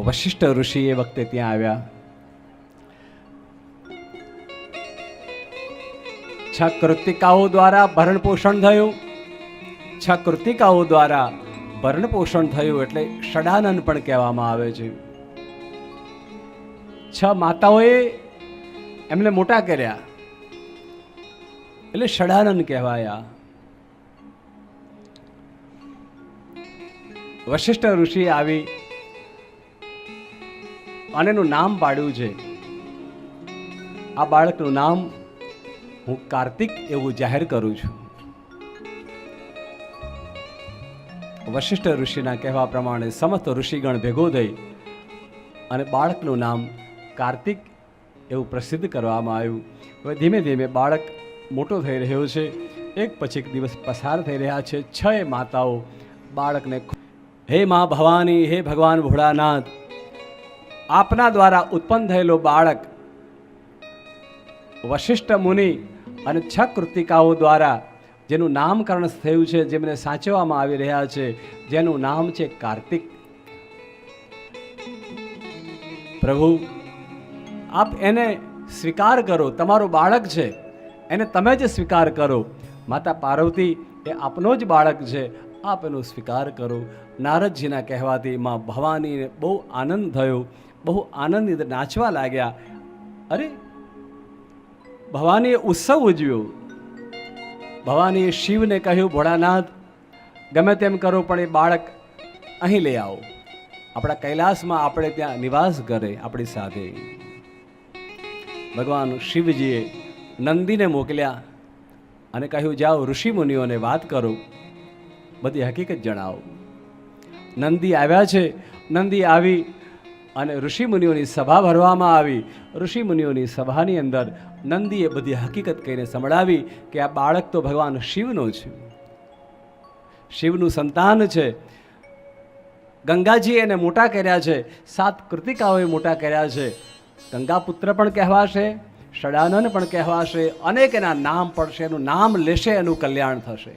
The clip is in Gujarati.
વશિષ્ઠ ઋષિ એ વખતે ત્યાં આવ્યા છ કૃતિકાઓ દ્વારા ભરણ પોષણ થયું છ કૃતિકાઓ દ્વારા ભરણ પોષણ થયું એટલે ષડાનંદ પણ કહેવામાં આવે છે છ માતાઓએ એમને મોટા કર્યા એટલે ષડાનંદ કહેવાયા વશિષ્ઠ ઋષિ આવી અને એનું નામ પાડ્યું છે. આ બાળકનું નામ હું કાર્તિક એવું જાહેર કરું છું. વશિષ્ઠ ઋષિના કહેવા પ્રમાણે સમસ્ત ઋષિગણ ભેગો થઈ અને બાળકનું નામ કાર્તિક એવું પ્રસિદ્ધ કરવામાં આવ્યું. હવે ધીમે ધીમે બાળક મોટો થઈ રહ્યો છે. એક પછી એક દિવસ પસાર થઈ રહ્યા છે. છ માતાઓ બાળકને હે મા ભવાની, હે ભગવાન ભોળાનાથ આપના દ્વારા ઉત્પન્ન થયેલો બાળક વશિષ્ઠ મુનિ અને છ કૃતિકાઓ દ્વારા જેનું નામકરણ થયું છે, જેમને સાચવવામાં આવી રહ્યા છે, જેનું નામ છે કાર્તિક. પ્રભુ, આપ એને સ્વીકાર કરો. તમારું બાળક છે. એને તમે જ સ્વીકાર કરો. માતા પાર્વતી એ આપનો જ બાળક છે. આપ એનો સ્વીકાર કરો. નારદજીના કહેવાથી માં ભવાનીને બહુ આનંદ થયો. બહુ આનંદિત નાચવા લાગ્યા. અરે, ભવાનીએ ઉત્સવ ઉજવ્યો. ભવાનીએ શિવને કહ્યું, ભોળાનાથ, ગમે તેમ કરો, પણ એ બાળક અહીં લઈ આવો. આપણા કૈલાસમાં આપણે ત્યાં નિવાસ કરે, આપણી સાથે. ભગવાન શિવજીએ નંદીને મોકલ્યા અને કહ્યું, જાઓ, ઋષિ મુનિઓને વાત કરો. બધી હકીકત જણાવો. નંદી આવ્યા છે. નંદી આવી અને ઋષિ મુનિઓની સભા ભરવામાં આવી. ઋષિ મુનિઓની સભાની અંદર નંદીએ બધી હકીકત કહીને સંભળાવી કે આ બાળક તો ભગવાન શિવનો છે. શિવનું સંતાન છે. ગંગાજીએ એને મોટા કર્યા છે. સાત કૃતિકાઓએ મોટા કર્યા છે. ગંગાપુત્ર પણ કહેવાશે ષડાનંદ પણ કહેવાશે, અનેક એના નામ પડશે, એનું નામ લેશે, એનું કલ્યાણ થશે.